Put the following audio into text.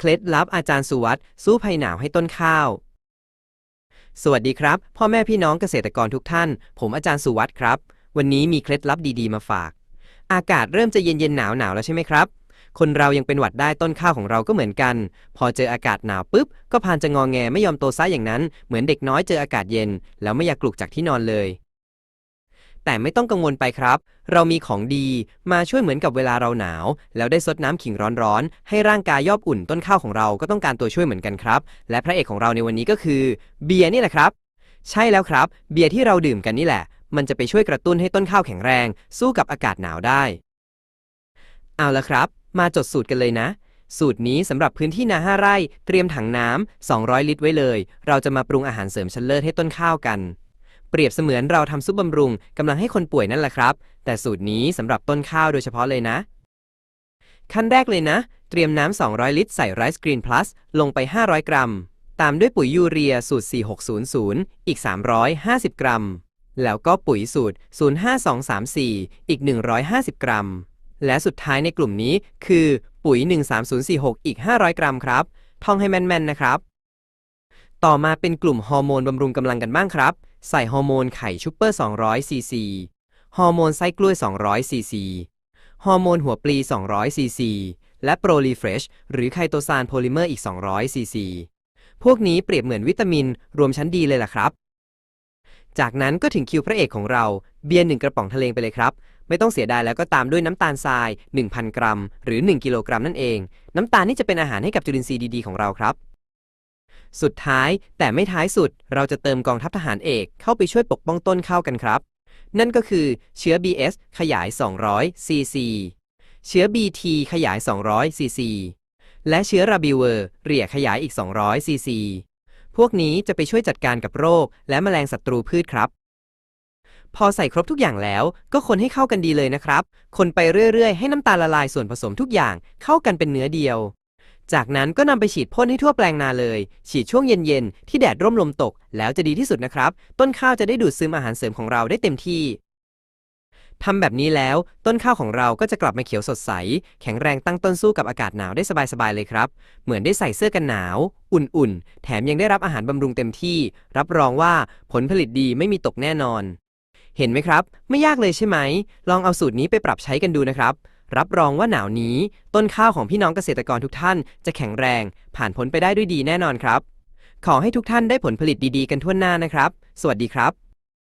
เคล็ดลับอาจารย์สุวัตสู้ภัยหนาวให้ต้นข้าว สวัสดีครับ พ่อแม่พี่น้องเกษตรกรทุกท่าน ผมอาจารย์สุวัตครับ วันนี้มีเคล็ดลับดีๆมาฝาก อากาศเริ่มจะเย็นๆหนาวๆแล้วใช่ไหมครับ คนเรายังเป็นหวัดได้ต้นข้าวของเราก็เหมือนกัน พอเจออากาศหนาวปุ๊บ ก็พานจะงอแงไม่ยอมโตซะอย่างนั้น เหมือนเด็กน้อยเจออากาศเย็น แล้วไม่อยากกลุกจากที่นอนเลย แต่ไม่ต้องกังวลไปครับ เรามีของดีมาช่วยเหมือนกับเวลาเราหนาว แล้วได้ซดน้ำขิงร้อนๆ ให้ร่างกายยอบอุ่นต้นข้าวของเราก็ต้องการตัวช่วยเหมือนกันครับ และพระเอกของเราในวันนี้ก็คือ เบียร์นี่แหละครับ ใช่แล้วครับ เบียร์ที่เราดื่มกันนี่แหละ มันจะไปช่วยกระตุ้นให้ต้นข้าวแข็งแรง สู้กับอากาศหนาวได้ เอาละครับ มาจดสูตรกันเลยนะสูตรนี้สำหรับพื้นที่นาห้าไร่ เตรียมถังน้ำ 200 ลิตรไว้เลย เราจะมาปรุงอาหารเสริมชั้นเลิศให้ต้นข้าวกัน เปรียบเสมือนเราทำซุปบำรุงกำลังให้คนป่วยนั่นแหละครับ แต่สูตรนี้สำหรับต้นข้าวโดยเฉพาะเลยนะ ขั้นแรกเลยนะ เตรียมน้ำ 200 ลิตรใส่ไรซ์กรีนพลัสลงไป 500 กรัม ตามด้วยปุ๋ยยูเรียสูตร 4600 อีก 350 กรัม แล้วก็ปุ๋ยสูตร 05234 อีก 150 กรัม และสุดท้ายในกลุ่มนี้คือปุ๋ย 13046 อีก 500 กรัมครับท่องให้แม่นๆนะครับ ต่อมาเป็นกลุ่มฮอร์โมนบำรุงกำลังกันบ้างครับ ใส่ฮอร์โมนไข่ชุปเปอร์ 200 ซีซี ฮอร์โมนไส้กล้วย 200 ซีซี ฮอร์โมนหัวปลี 200 ซีซี และโปรลีเฟรชหรือไคโตซานโพลิเมอร์อีก 200 ซีซี พวกนี้เปรียบเหมือนวิตามินรวมชั้นดีเลยล่ะครับ จากนั้นก็ถึงคิวพระเอกของเรา เบียร์หนึ่งกระป๋องทะเลงไปเลยครับไม่ต้องเสียดายแล้วก็ตามด้วยน้ำตาลทราย 1,000 กรัม หรือ 1 กิโลกรัมนั่นเอง น้ำตาลนี่จะเป็นอาหารให้กับจุลินทรีย์ดีๆของเราครับ สุดท้ายแต่ไม่ท้ายสุดเราจะเติมกองทัพทหารเอกเข้าไปช่วยปกป้องต้นข้าวกันครับ นั่นก็คือเชื้อ BS ขยาย 200 cc เชื้อ BT ขยาย 200 cc และเชื้อราบิเวอร์เรียขยายอีก 200 cc พวกนี้จะไปช่วยจัดการกับโรค และแมลงศัตรูพืชครับ พอใส่ครบทุกอย่างแล้วก็คนให้เข้ากันดีเลยนะครับ คนไปเรื่อยๆ ให้น้ำตาลละลายส่วนผสมทุกอย่างเข้ากันเป็นเนื้อเดียว จากนั้นก็นำไปฉีดพ่นให้ทั่วแปลงนาเลย ฉีดช่วงเย็นๆ ที่แดดร่มลมตก แล้วจะดีที่สุดนะครับ ต้นข้าวจะได้ดูดซึมอาหารเสริมของเราได้เต็มที่ทำแบบนี้แล้วต้นข้าวของเราก็จะกลับมาเขียวสดใส แข็งแรงตั้งต้นสู้กับอากาศหนาวได้สบายๆเลยครับ เหมือนได้ใส่เสื้อกันหนาว อุ่นๆ แถมยังได้รับอาหารบำรุงเต็มที่ รับรองว่าผลผลิตดีไม่มีตกแน่นอน เห็นไหมครับ ไม่ยากเลยใช่ไหม ลองเอาสูตรนี้ไปปรับใช้กันดูนะครับ รับรองว่าหนาวนี้ ต้นข้าวของพี่น้องเกษตรกรทุกท่านจะแข็งแรง ผ่านพ้นไปได้ด้วยดีแน่นอนครับ ขอให้ทุกท่านได้ผลผลิตดีๆ กันทั่วหน้านะครับ สวัสดีครับ